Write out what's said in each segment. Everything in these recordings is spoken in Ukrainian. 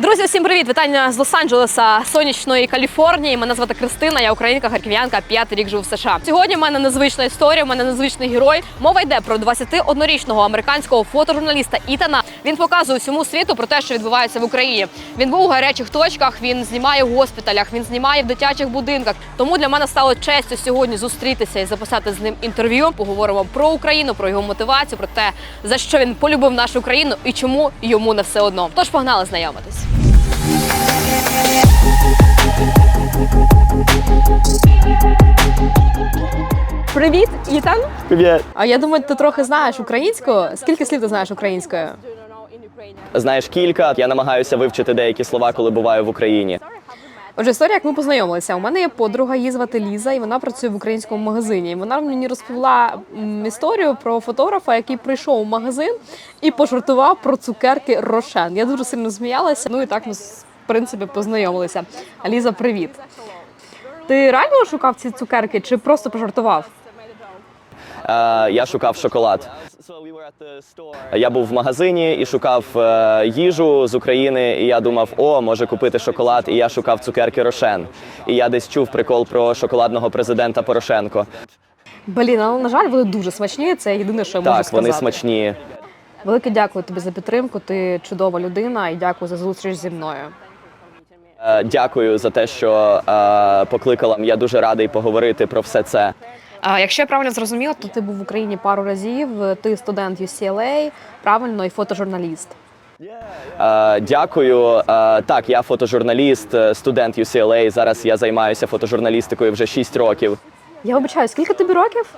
Друзі, всім привіт! Вітання з Лос-Анджелеса, сонячної Каліфорнії. Мене звати Кристина, я українка, харків'янка, п'ятий рік живу в США. Сьогодні в мене незвична історія, в мене незвичний герой. Мова йде про 21-річного американського фотожурналіста Ітана. Він показує всьому світу про те, що відбувається в Україні. Він був у гарячих точках, він знімає в госпіталях, він знімає в дитячих будинках. Тому для мене стало честю сьогодні зустрітися і записати з ним інтерв'ю. Поговоримо про Україну, про його мотивацію, про те, за що він полюбив нашу країну і чому йому не все одно. Тож погнали знайомитись. Привіт, Ітан. Привіт. А я думаю, ти трохи знаєш українську. Скільки слів ти знаєш українською? Знаєш кілька. Я намагаюся вивчити деякі слова, коли буваю в Україні. Отже, історія, як ми познайомилися. У мене є подруга, її звати Ліза, і вона працює в українському магазині. І вона мені розповіла історію про фотографа, який прийшов у магазин і пожартував про цукерки Рошен. Я дуже сильно зміялася. Ну і так ми в принципі познайомилися. Ліза, привіт. Ти реально шукав ці цукерки чи просто пожартував? Е, я шукав шоколад. Я був в магазині і шукав е, їжу з України. І я думав, о, може купити шоколад. І я шукав цукерки Рошен. І я десь чув прикол про шоколадного президента Порошенко. Блін, але на жаль, вони дуже смачні. Це єдине, що я можу Так, сказати. вони смачні. Велике дякую тобі за підтримку. Ти чудова людина і дякую за зустріч зі мною. Е, Дякую за те, що покликала. Я дуже радий поговорити про все це. А якщо я правильно зрозуміла, то ти був в Україні пару разів. Ти студент UCLA, правильно, і фотожурналіст. Дякую. Так, я фотожурналіст, е, студент UCLA. Зараз я займаюся фотожурналістикою вже 6 років. Я вибачаю, скільки тобі років?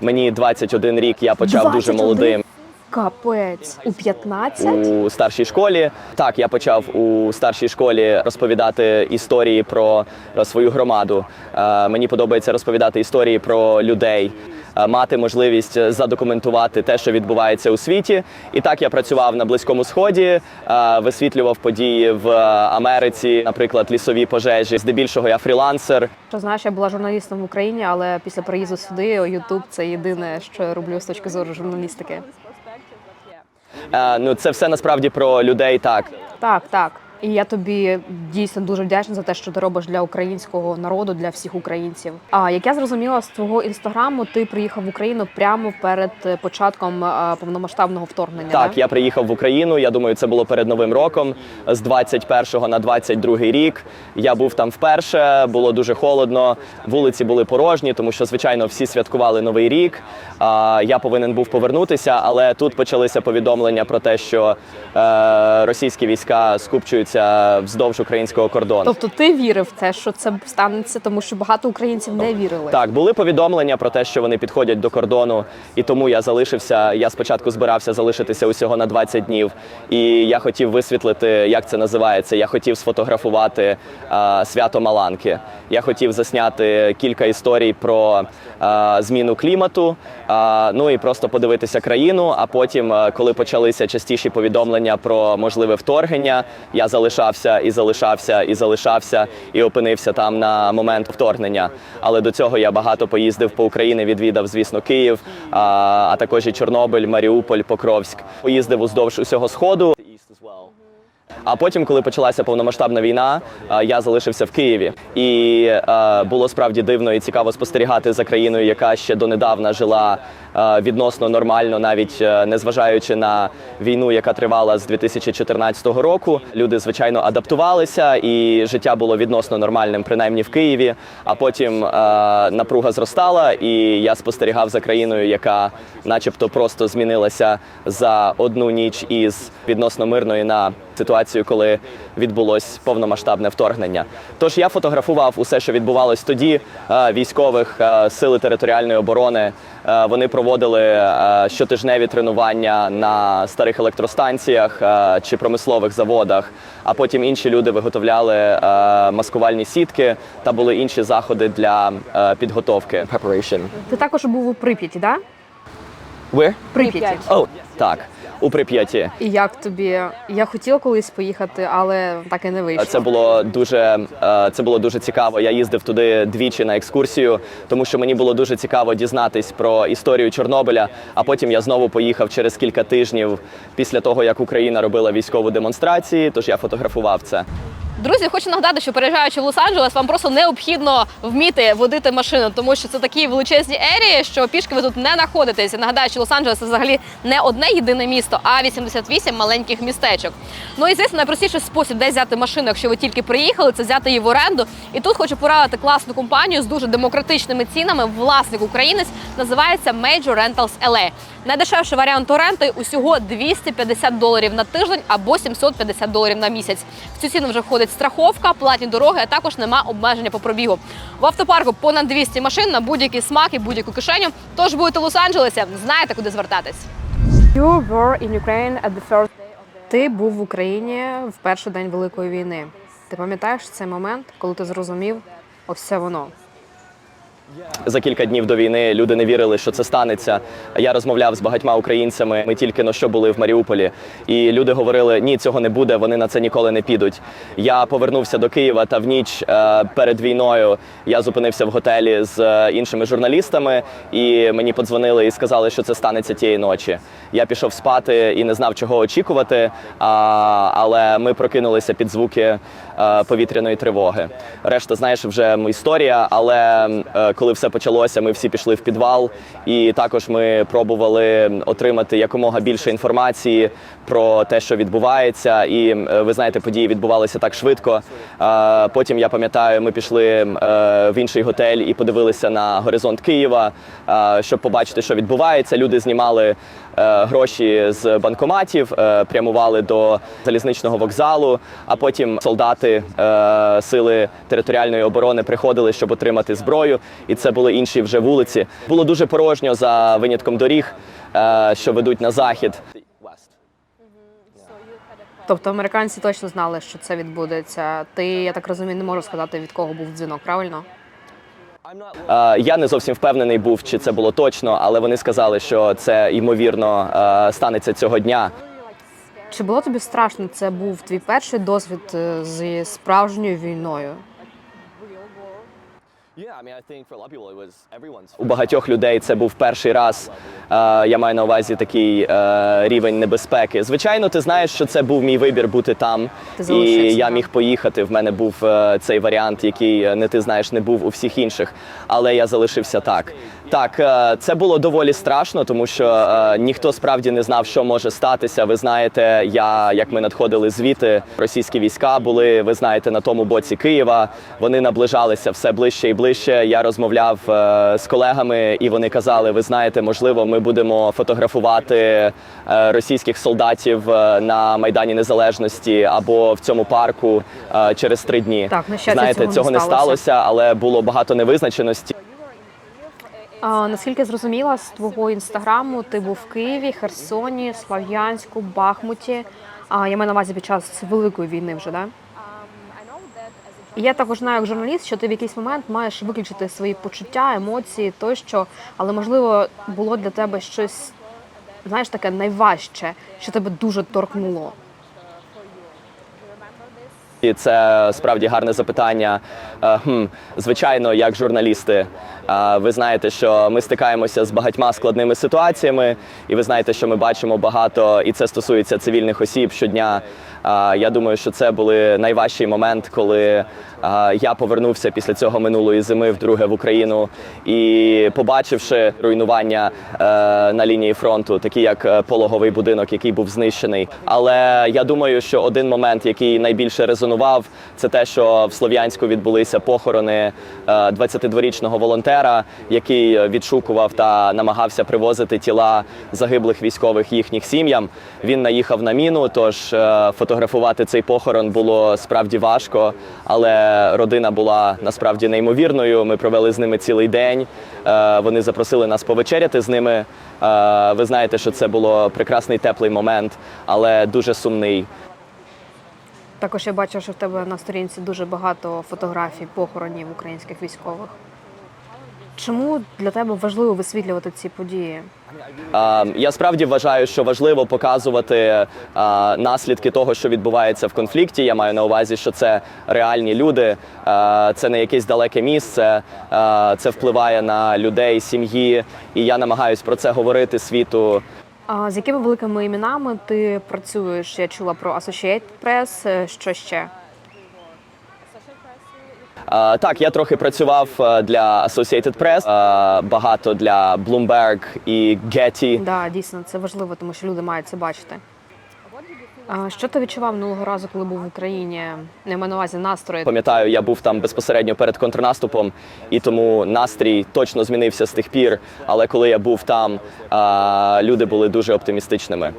Мені 21 рік, я почав дуже молодим Капець у 15? у старшій школі. Так, я почав у старшій школі розповідати історії про свою громаду. Е, Мені подобається розповідати історії про людей. е, Мати можливість задокументувати те, що відбувається у світі, і так я працював на близькому сході, е, висвітлював події в Америці, наприклад, лісові пожежі. Здебільшого я фрілансер. Що знаєш, я була журналістом в Україні, але після приїзду сюди Ютуб це єдине, що я роблю з точки зору журналістики. Е, Ну це все насправді про людей. Так Так, так. І я тобі дійсно дуже вдячна за те, що ти робиш для українського народу, для всіх українців. А як я зрозуміла з твого інстаграму, ти приїхав в Україну прямо перед е, початком е, повномасштабного вторгнення. Так, да? я приїхав в Україну. Я думаю, це було перед новим роком з 21 на 22 рік. Я був там вперше. Було дуже холодно. Вулиці були порожні, тому що звичайно всі святкували новий рік. А я повинен був повернутися, але тут почалися повідомлення про те, що е, російські війська скупчуються вздовж українського кордону. Тобто ти вірив в те, що це станеться, тому що багато українців не вірили. Так, були повідомлення про те, що вони підходять до кордону, і тому я залишився. Я спочатку збирався залишитися усього на 20 днів, і я хотів висвітлити, як це називається. Я хотів сфотографувати а, свято Маланки. Я хотів засняти кілька історій про а, зміну клімату. А, ну і просто подивитися країну. А потім, коли почалися частіші повідомлення про можливе вторгнення, я залишався і залишався і залишався і опинився там на момент вторгнення. Але до цього я багато поїздив по Україні, відвідав, звісно, Київ, а, а також і Чорнобиль, Маріуполь, Покровськ. Поїздив уздовж усього сходу. А потім, коли почалася повномасштабна війна, е, я залишився в Києві, і е, було справді дивно і цікаво спостерігати за країною, яка ще донедавна жила е, відносно нормально, навіть незважаючи на війну, яка тривала з 2014 року. Люди звичайно адаптувалися, і життя було відносно нормальним, принаймні в Києві. А потім напруга зростала, і я спостерігав за країною, яка, начебто, просто змінилася за одну ніч із відносно мирної на ситуацію, коли відбулось повномасштабне вторгнення. Тож я фотографував усе, що відбувалось тоді. Е, Військових е, сили територіальної оборони Е, вони проводили щотижневі тренування на старих електростанціях чи промислових заводах. А потім інші люди виготовляли маскувальні сітки та були інші заходи для підготовки. Preparation. Ти також був у Прип'яті, да? Where? Прип'яті. О, так. У Прип'яті. І як тобі? Я хотіла колись поїхати, але так і не вийшло. Це було дуже е, це було дуже цікаво. Я їздив туди двічі на екскурсію, тому що мені було дуже цікаво дізнатись про історію Чорнобиля. А потім я знову поїхав через кілька тижнів після того, як Україна робила військову демонстрацію. Тож я фотографував це. Друзі, хочу нагадати, що переїжджаючи в Лос-Анджелес, вам просто необхідно вміти водити машину, тому що це такі величезні ерії, що пішки ви тут не знаходитесь. Нагадаю, що Лос-Анджелес це взагалі не одне єдине місто, а 88 маленьких містечок. Ну і звісно, найпростіший спосіб, де взяти машину, якщо ви тільки приїхали, це взяти її в оренду. І тут хочу порадити класну компанію з дуже демократичними цінами. Власник українець називається Major Rentals LA. Найдешевший варіант оренди усього 250 доларів на тиждень або 750 доларів на місяць. В цю ціну вже входить страховка, платні дороги, а також нема обмеження по пробігу. В автопарку понад 200 машин на будь-який смак і будь-яку кишеню. Тож будете в Лос-Анджелесі, знаєте, куди звертатись. You were in Ukraine at the first ти був в Україні в перший день Великої війни. Ти пам'ятаєш цей момент, коли ти зрозумів ось це воно? За кілька днів до війни люди не вірили, що це станеться. Я розмовляв з багатьма українцями. Ми тільки на що були в Маріуполі, і люди говорили: ні, цього не буде, вони на це ніколи не підуть. Я повернувся до Києва та в ніч е, перед війною я зупинився в готелі з е, іншими журналістами, і мені подзвонили і сказали, що це станеться тієї ночі. Я пішов спати і не знав, чого очікувати. Але ми прокинулися під звуки е, повітряної тривоги. Решта, знаєш, вже історія, але коли все почалося, ми всі пішли в підвал, і також ми пробували отримати якомога більше інформації про те, що відбувається. І е, ви знаєте, події відбувалися так швидко. Потім я пам'ятаю, ми пішли е, в інший готель і подивилися на горизонт Києва, щоб побачити, що відбувається. Люди знімали гроші з банкоматів, е, прямували до залізничного вокзалу. А потім солдати е, сили територіальної оборони приходили, щоб отримати зброю. І це були інші вже вулиці. Було дуже порожньо за винятком доріг, е, що ведуть на захід. Тобто американці точно знали, що це відбудеться. Ти, я так розумію, не можу сказати, від кого був дзвінок, правильно? Е, Я не зовсім впевнений був, чи це було точно, але вони сказали, що це ймовірно е, станеться цього дня. Чи було тобі страшно? Це був твій перший досвід е, зі справжньою війною? У багатьох людей це був перший раз. Я маю на увазі такий е, рівень небезпеки. Звичайно, ти знаєш, що це був мій вибір бути там, і я міг поїхати. В мене був е, цей варіант, який е, не ти знаєш, не був у всіх інших, але я залишився так. Так, е, це було доволі страшно, тому що е, ніхто справді не знав, що може статися. Ви знаєте, я як ми надходили звідти, російські війська були, ви знаєте, на тому боці Києва. Вони наближалися все ближче і ближче. Я розмовляв е, з колегами, і вони казали: ви знаєте, можливо, ми будемо фотографувати російських солдатів на майдані Незалежності або в цьому парку через три дні. Так, на щастя, знаєте, цього цього не сталося, але було багато невизначеності. А, наскільки зрозуміла з твого інстаграму, ти був в Києві, Херсоні, Слав'янську, Бахмуті. А я маю на увазі під час великої війни вже, да? Я також знаю як журналіст, що ти в якийсь момент маєш виключити свої почуття, емоції тощо, але можливо було для тебе щось, знаєш, таке найважче, що тебе дуже торкнуло. І це справді гарне запитання. Е, Звичайно, як журналісти, ви знаєте, що ми стикаємося з багатьма складними ситуаціями, і ви знаєте, що ми бачимо багато, і це стосується цивільних осіб щодня. Е, Я думаю, що це були найважчий момент, коли е, я повернувся після цього минулої зими вдруге в Україну і побачивши руйнування е, на лінії фронту, такі як е, пологовий будинок, який був знищений. Але я думаю, що один момент, який найбільше резонував, це те, що в Слов'янську відбулися похорони е, 22-річного волонтера, який відшукував та намагався привозити тіла загиблих військових їхніх сім'ям. Він наїхав на міну, тож е, фотографувати цей похорон було справді важко, але родина була насправді неймовірною. Ми провели з ними цілий день. Е, Вони запросили нас повечеряти з ними. Е, Ви знаєте, що це було прекрасний теплий момент, але дуже сумний. Також я бачу, що в тебе на сторінці дуже багато фотографій похоронів українських військових. Чому для тебе важливо висвітлювати ці події? Я справді вважаю, що важливо показувати наслідки того, що відбувається в конфлікті. Я маю на увазі, що це реальні люди, це не якесь далеке місце, це впливає на людей, сім'ї. І я намагаюсь про це говорити світу. А з якими великими іменами ти працюєш? Я чула про Associated Press, е, що ще? Е, Так, я трохи працював е, для Associated Press, е, багато для Bloomberg і Getty. Да, дійсно, це важливо, тому що люди мають це бачити. А що ти відчував минулого разу, коли був в Україні? Не маю на увазі настрої. Пам'ятаю, я був там безпосередньо перед контрнаступом, і тому настрій точно змінився з тих пір. Але коли я був там, люди були дуже оптимістичними.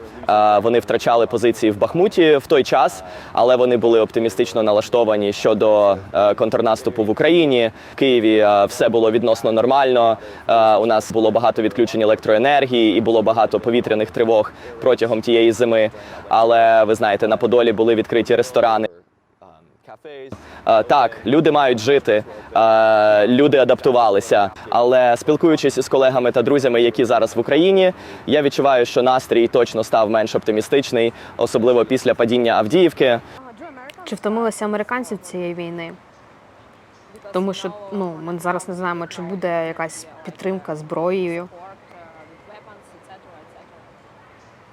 Вони втрачали позиції в Бахмуті в той час, але вони були оптимістично налаштовані щодо е, контрнаступу в Україні. В Києві е, все було відносно нормально. Е, У нас було багато відключень електроенергії і було багато повітряних тривог протягом тієї зими. Але ви знаєте, на Подолі були відкриті ресторани. Е, Так, люди мають жити, е, люди адаптувалися. Але спілкуючись із колегами та друзями, які зараз в Україні, я відчуваю, що настрій точно став менш оптимістичний, особливо після падіння Авдіївки. Чи втомилися американці від цієї війни? Тому що ну ми зараз не знаємо, чи буде якась підтримка зброєю.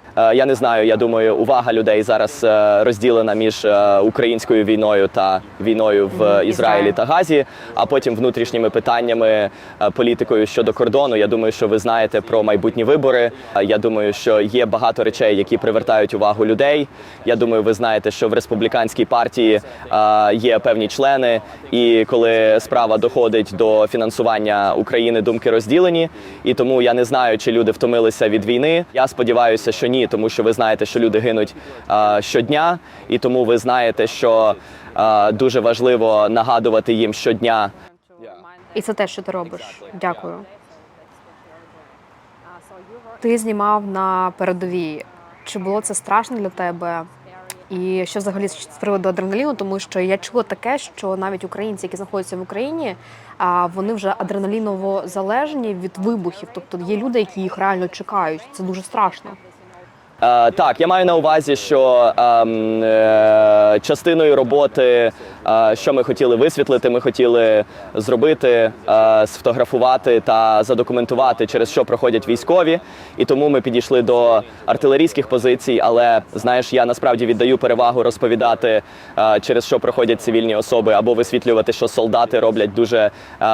Е, Я не знаю. Я думаю, увага людей зараз е, розділена між е, українською війною та війною в Ізраїлі та Газі, а потім внутрішніми питаннями, е, політикою щодо кордону. Я думаю, що ви знаєте про майбутні вибори. Е, Я думаю, що є багато речей, які привертають увагу людей. Я думаю, ви знаєте, що в республіканській партії е, є певні члени, і коли справа доходить до фінансування України, думки розділені. І тому я не знаю, чи люди втомилися від війни. Я сподіваюся, що ні, тому що ви знаєте, що люди гинуть е, щодня, і тому ви знаєте, що е, дуже важливо нагадувати їм щодня. І це те, що ти робиш. Дякую. Ти знімав на передовій. Чи було це страшно для тебе? І що взагалі з приводу адреналіну, тому що я чула таке, що навіть українці, які знаходяться в Україні, вони вже адреналіново залежні від вибухів. Тобто є люди, які їх реально чекають. Це дуже страшно. Е, так, я маю на увазі, що ем, е, частиною роботи, що ми хотіли висвітлити, ми хотіли зробити, сфотографувати та задокументувати, через що проходять військові. І тому ми підійшли до артилерійських позицій. Але знаєш, я насправді віддаю перевагу розповідати, через що проходять цивільні особи, або висвітлювати, що солдати роблять дуже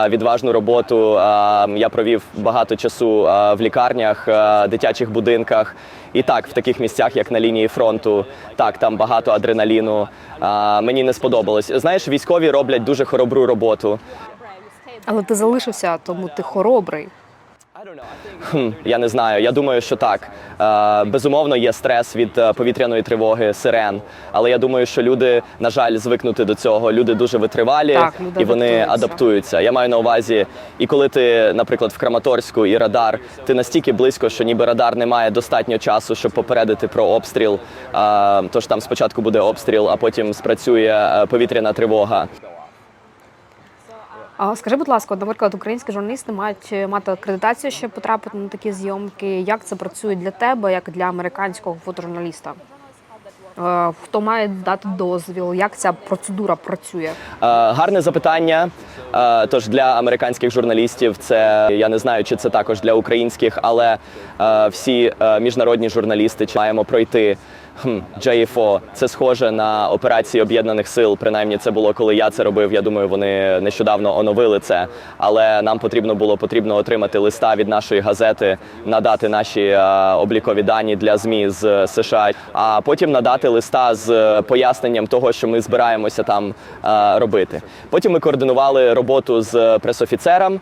відважну роботу. Я провів багато часу в лікарнях, дитячих будинках. І так, в таких місцях, як на лінії фронту, так там багато адреналіну. Мені не сподобалось. Знаєш, військові роблять дуже хоробру роботу. Але ти залишився, тому ти хоробрий. Хм, я не знаю. Я думаю, що так. Е, безумовно, є стрес від е, повітряної тривоги, сирен. Але я думаю, що люди, на жаль, звикнути до цього. Люди дуже витривалі Так, люди і вони адаптуються. Я маю на увазі, і коли ти, наприклад, в Краматорську і радар, ти настільки близько, що ніби радар не має достатньо часу, щоб попередити про обстріл. Е, тож там спочатку буде обстріл, а потім спрацює повітряна тривога. А скажи, будь ласка, наприклад, українські журналісти мають е, мати акредитацію, щоб потрапити на такі зйомки. Як це працює для тебе, як для американського фотожурналіста? Е, Хто має дати дозвіл? Як ця процедура працює? Е, Гарне запитання. Тож для американських журналістів це я не знаю, чи це також для українських, але всі міжнародні журналісти маємо пройти. Хм, JFO. Це схоже на операції об'єднаних сил. Принаймні, це було коли я це робив. Я думаю, вони нещодавно оновили це. Але нам потрібно було потрібно отримати листа від нашої газети, надати наші е, облікові дані для змі з США, а потім надати листа з е, поясненням того, що ми збираємося там е, робити. Потім ми координували роботу з пресофіцером.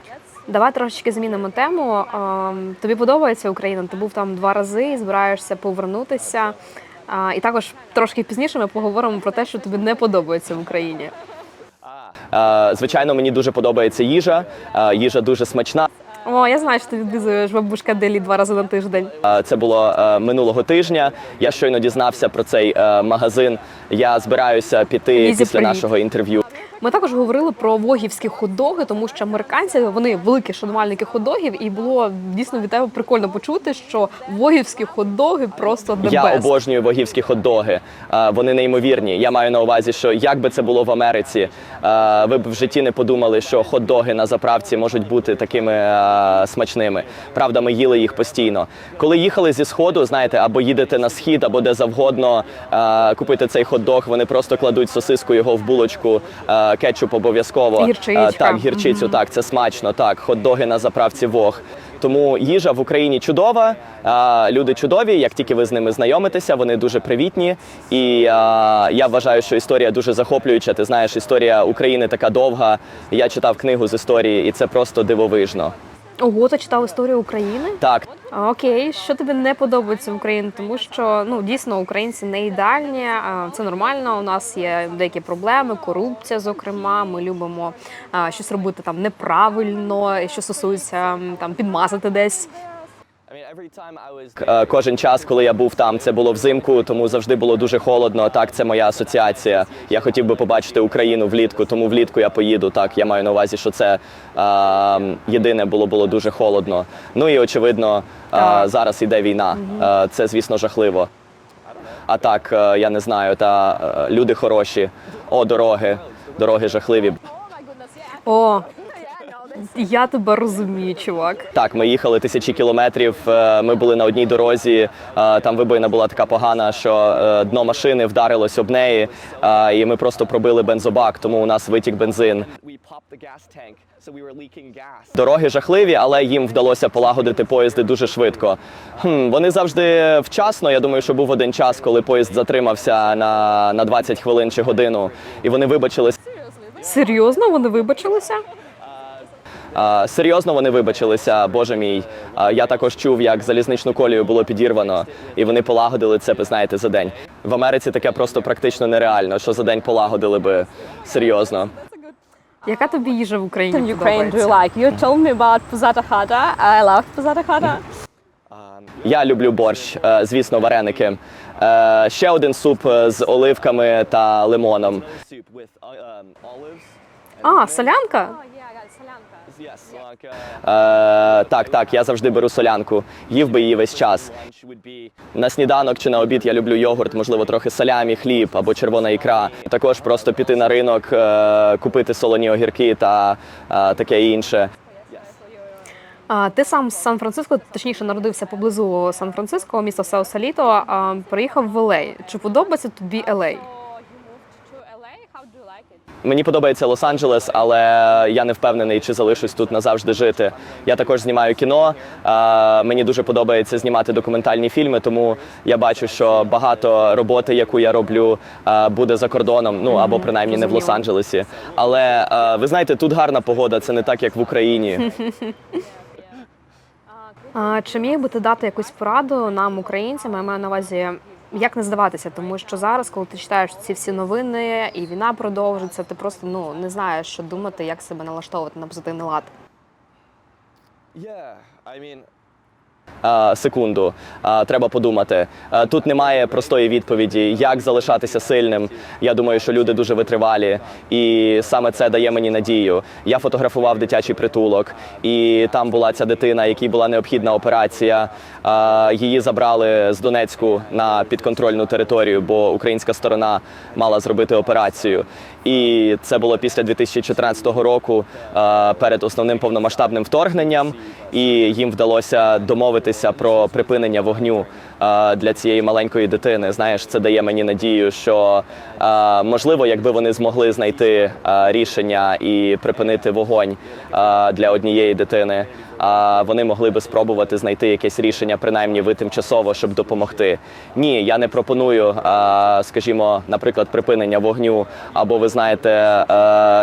Давай трошечки змінимо тему. Ем, Тобі подобається Україна? Ти був там два рази і збираєшся повернутися. А, І також трошки пізніше ми поговоримо про те, що тобі не подобається в Україні. Звичайно, мені дуже подобається їжа. Їжа дуже смачна. О, я знаю, що ти відвізуєш бабушка Делі два рази на тиждень. Це було е, минулого тижня. Я щойно дізнався про цей е, магазин. Я збираюся піти Лізі, після привіт. нашого інтерв'ю. Ми також говорили про вогівські хот-доги, тому що американці вони великі шанувальники хот-догів, і було дійсно від тебе прикольно почути, що вогівські хот-доги просто the Я best. обожнюю вагівські хот-доги. Вони неймовірні. Я маю на увазі, що як би це було в Америці, ви б в житті не подумали, що хот-доги на заправці можуть бути такими смачними. Правда, ми їли їх постійно. Коли їхали зі сходу, знаєте, або їдете на схід, або де завгодно купити цей хот-дог, вони просто кладуть сосиску його в булочку, кетчуп обов'язково. Гірчичка. Е, Так, гірчицю, так, це смачно. Так, хот-доги на заправці Вог. Тому їжа в Україні чудова, люди чудові. Як тільки ви з ними знайомитеся, вони дуже привітні. І я вважаю, що історія дуже захоплююча. Ти знаєш, історія України така довга. Я читав книгу з історії, і це просто дивовижно. Ого, ти читав історію України? Так, Окей, що тобі не подобається в Україні? Тому що ну дійсно українці не ідеальні, це нормально. У нас є деякі проблеми, корупція, зокрема. Ми любимо щось робити там неправильно, що стосується там підмазати десь. Е, Кожен час, коли я був там, це було взимку, тому завжди було дуже холодно. Так, це моя асоціація. Я хотів би побачити Україну влітку, тому влітку я поїду. Так, я маю на увазі, що це е, єдине було було дуже холодно. Ну і очевидно, е, зараз іде війна. Е, це, звісно, жахливо. А так, е, я не знаю, та е, люди хороші. О, дороги, дороги жахливі. О, я тебе розумію, чувак. Так, ми їхали тисячі кілометрів. е, Ми були на одній дорозі. е, Там вибоїна була така погана, що е, дно машини вдарилось об неї, і ми просто пробили бензобак, тому у нас витік бензин. Дороги жахливі, але їм вдалося полагодити поїзди дуже швидко. Хм, вони завжди вчасно. Я думаю, що був один час, коли поїзд затримався на, на 20 хвилин чи годину, і вони вибачились. Серйозно, вони вибачилися? Серйозно вони вибачилися, боже мій. Я також чув, як залізничну колію було підірвано, і вони полагодили це, ви знаєте, за день. В Америці таке просто практично нереально, що за день полагодили би серйозно. Яка тобі їжа в Україні Ukraine do you подобається? like? You told me about pozata khada. I love pozata khada. Я люблю борщ, е, звісно, вареники. Е, Ще один суп е, з оливками та лимоном. А, солянка? Е, так, так, я завжди беру солянку. Їв би її весь час. На сніданок чи на обід я люблю йогурт, можливо, трохи салямі, хліб або червона ікра. Також просто піти на ринок, е, купити солоні огірки та е, таке інше. А, ти сам з Сан-Франциско, точніше, народився поблизу Сан-Франциско, місто Саусаліто, а приїхав в LA. Чи подобається тобі LA? Мені подобається Лос-Анджелес, але я не впевнений, чи залишусь тут назавжди жити. Я також знімаю кіно. Мені дуже подобається знімати документальні фільми, тому я бачу, що багато роботи, яку я роблю, буде за кордоном, ну або принаймні не в. Лос-Анджелесі. Але ви знаєте, тут гарна погода, це не так, як в Україні. А, чи міг би ти дати якусь пораду нам, українцям? Я маю на увазі, як не здаватися, тому що зараз, коли ти читаєш ці всі новини і війна продовжиться, ти просто ну не знаєш, що думати, як себе налаштовувати на позитивний лад. Е, Секунду, треба подумати. Тут немає простої відповіді, як залишатися сильним. Я думаю, що люди дуже витривалі, і саме це дає мені надію. Я фотографував дитячий притулок, і там була ця дитина, якій була необхідна операція. Її забрали з Донецьку на підконтрольну територію, бо українська сторона мала зробити операцію. І це було після 2014 року, перед основним повномасштабним вторгненням. І їм вдалося домовитися про припинення вогню е, для цієї маленької дитини. Знаєш, це дає мені надію, що е, можливо, якби вони змогли знайти е, рішення і припинити вогонь для однієї дитини. е, Вони могли би спробувати знайти якесь рішення, принаймні ви тимчасово, щоб допомогти. Ні, я не пропоную, скажімо, наприклад, припинення вогню. Або ви знаєте,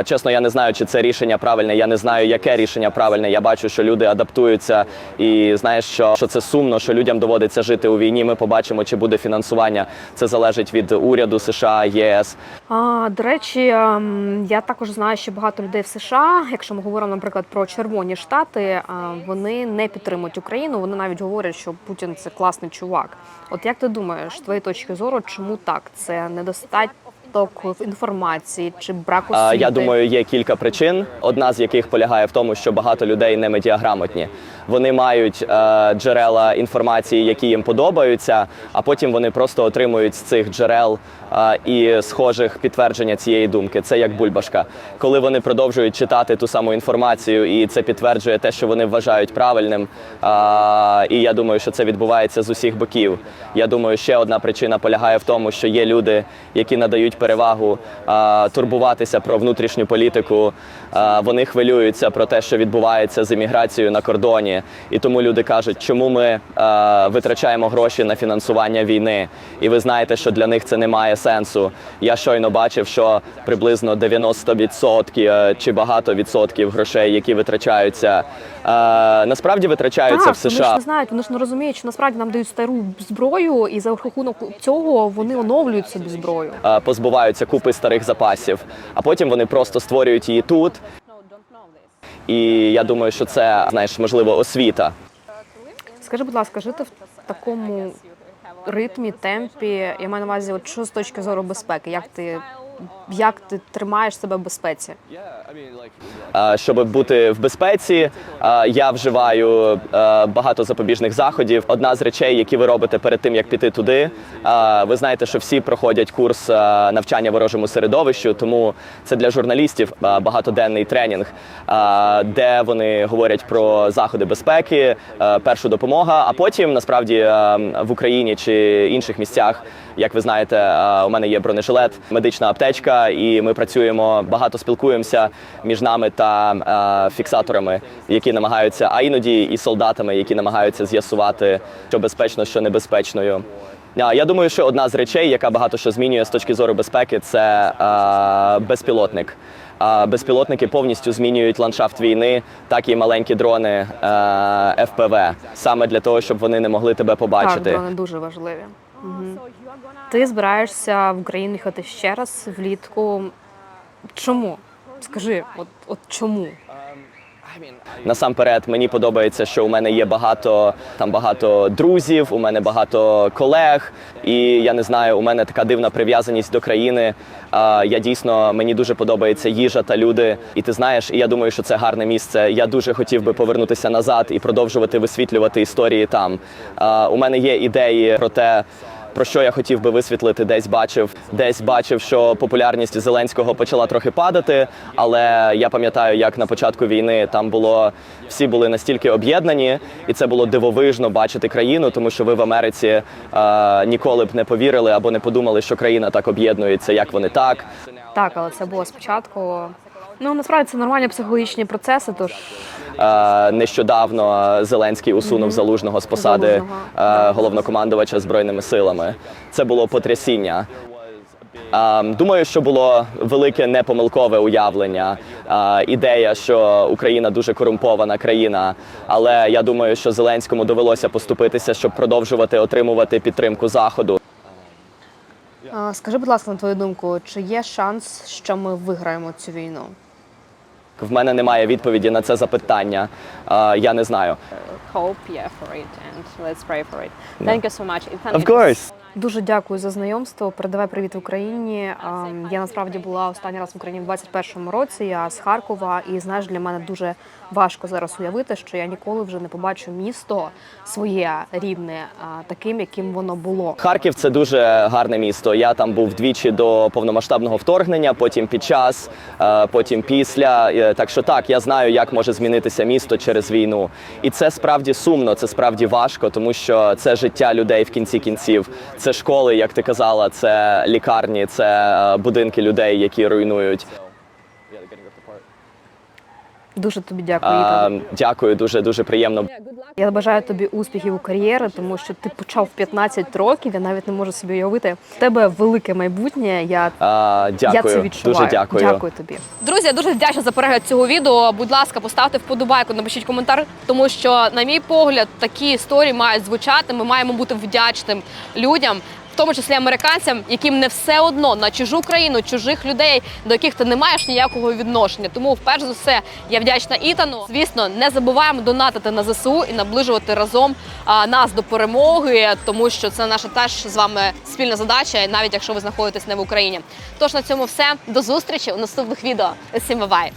чесно, я не знаю, чи це рішення правильне. Я не знаю, яке рішення правильне. Я бачу, що люди адаптуються, і знаєш, що, що це сумно, що людям доводиться жити у війні. Ми побачимо, чи буде фінансування. Це залежить від уряду США, ЄС. А, до речі, ем, я також знаю, що багато людей в США, якщо ми говоримо, наприклад, про червоні штати, вони не підтримують Україну. Вони навіть говорять, що Путін це класний чувак. От як ти думаєш, з твоєї точки зору, чому так? Це недостатньо нестачаток інформації чи брак освіти? Я думаю, є кілька причин. Одна з яких полягає в тому, що багато людей не медіаграмотні. Вони мають е, джерела інформації, які їм подобаються, а потім вони просто отримують з цих джерел е, і схожих підтвердження цієї думки. Це як бульбашка. Коли вони продовжують читати ту саму інформацію, і це підтверджує те, що вони вважають правильним. Е, і я думаю, що це відбувається з усіх боків. Я думаю, ще одна причина полягає в тому, що є люди, які надають перевагу е, турбуватися про внутрішню політику. Е, Вони хвилюються про те, що відбувається з імміграцією на кордоні. І тому люди кажуть, чому ми е, витрачаємо гроші на фінансування війни. І ви знаєте, що для них це не має сенсу. Я щойно бачив, що приблизно 90% е, чи багато відсотків грошей, які витрачаються, насправді витрачаються так, в вони ж США. не знають, вони ж не розуміють, що насправді нам дають стару зброю, і за рахунок цього вони оновлюють собі зброю. позбуваються купи старих запасів, а потім вони просто створюють її тут. І я думаю, що це знаєш, можливо, освіта. Скажи, будь ласка, жити в такому ритмі, темпі, я маю на увазі, от що з точки зору безпеки, як ти, як ти тримаєш себе в безпеці? Щоб бути в безпеці, я вживаю багато запобіжних заходів. Одна з речей, які ви робите перед тим, як піти туди. Ви знаєте, що всі проходять курс навчання ворожому середовищу, тому це для журналістів багатоденний тренінг, де вони говорять про заходи безпеки, першу допомогу. А потім насправді в Україні чи інших місцях, як ви знаєте, у мене є бронежилет, медична аптечка, і ми працюємо багато спілкуємося між нами та е, фіксаторами, які намагаються, а іноді і солдатами, які намагаються з'ясувати, що безпечно, що небезпечною. Я думаю, що одна з речей, яка багато що змінює з точки зору безпеки, це е, безпілотник. А безпілотники повністю змінюють ландшафт війни, так і маленькі дрони е, FPV, саме для того, щоб вони не могли тебе побачити. Так, дрони дуже важливі. Мгм. Ти збираєшся в Україну їхати ще раз влітку. Чому? Скажи, от, от чому? Насамперед, мені подобається, що у мене є багато там багато друзів, у мене багато колег, і я не знаю, у мене така дивна прив'язаність до країни. А, Я дійсно мені дуже подобається їжа та люди. І ти знаєш, і я думаю, що це гарне місце. Я дуже хотів би повернутися назад і продовжувати висвітлювати історії там. А, У мене є ідеї про те. Про що я хотів би висвітлити, десь бачив, десь бачив, що популярність Зеленського почала трохи падати. Але я пам'ятаю, як на початку війни там було всі були настільки об'єднані, і це було дивовижно бачити країну, тому що ви в Америці е, ніколи б не повірили або не подумали, що країна так об'єднується, як вони так. Так, але це було спочатку. Ну насправді це нормальні психологічні процеси, тож Е, Нещодавно Зеленський усунув залужного з посади Залужного, е, головнокомандувача збройними силами. Це було потрясіння. Думаю, що було велике непомилкове уявлення, ідея, що Україна дуже корумпована країна. Але я думаю, що Зеленському довелося поступитися, щоб продовжувати отримувати підтримку заходу. скажи, будь ласка, на твою думку, чи є шанс, що ми виграємо цю війну? В мене немає відповіді на це запитання. Е, Я не знаю. Hope, yeah, for it, and let's pray for it. Thank you so much. Of course. Дуже дякую за знайомство. Передавай привіт Україні. Я насправді була останній раз в Україні в 21-му році. Я з Харкова, і знаєш, для мене дуже важко зараз уявити, що я ніколи вже не побачу місто своє рідне таким, яким воно було. Харків це дуже гарне місто. Я там був двічі до повномасштабного вторгнення, потім під час, е, потім після. Е, Так що так, я знаю, як може змінитися місто через війну. І це справді сумно, це справді важко, тому що це життя людей в кінці кінців. Це школи, як ти казала, це лікарні, це е, будинки людей, які руйнують. Дуже тобі дякую. Е, Дякую, дуже дуже приємно. Я бажаю тобі успіхів у кар'єрі, тому що ти почав в 15 років. Я навіть не можу собі уявити. В тебе велике майбутнє. Я Е, Дякую, я це відчуваю. дуже дякую. Дякую тобі. Друзі, я дуже вдячна за перегляд цього відео. Будь ласка, поставте вподобайку, напишіть коментар, тому що, на мій погляд, такі історії мають звучати. Ми маємо бути вдячним людям, в тому числі американцям, яким не все одно на чужу країну, чужих людей, до яких ти не маєш ніякого відношення. Тому, вперше за все, я вдячна Ітану. Звісно, не забуваємо донатити на ЗСУ і наближувати разом а, нас до перемоги, тому що це наша теж з вами спільна задача, навіть якщо ви знаходитесь не в Україні. Тож на цьому все. До зустрічі у наступних відео. Всім бувай!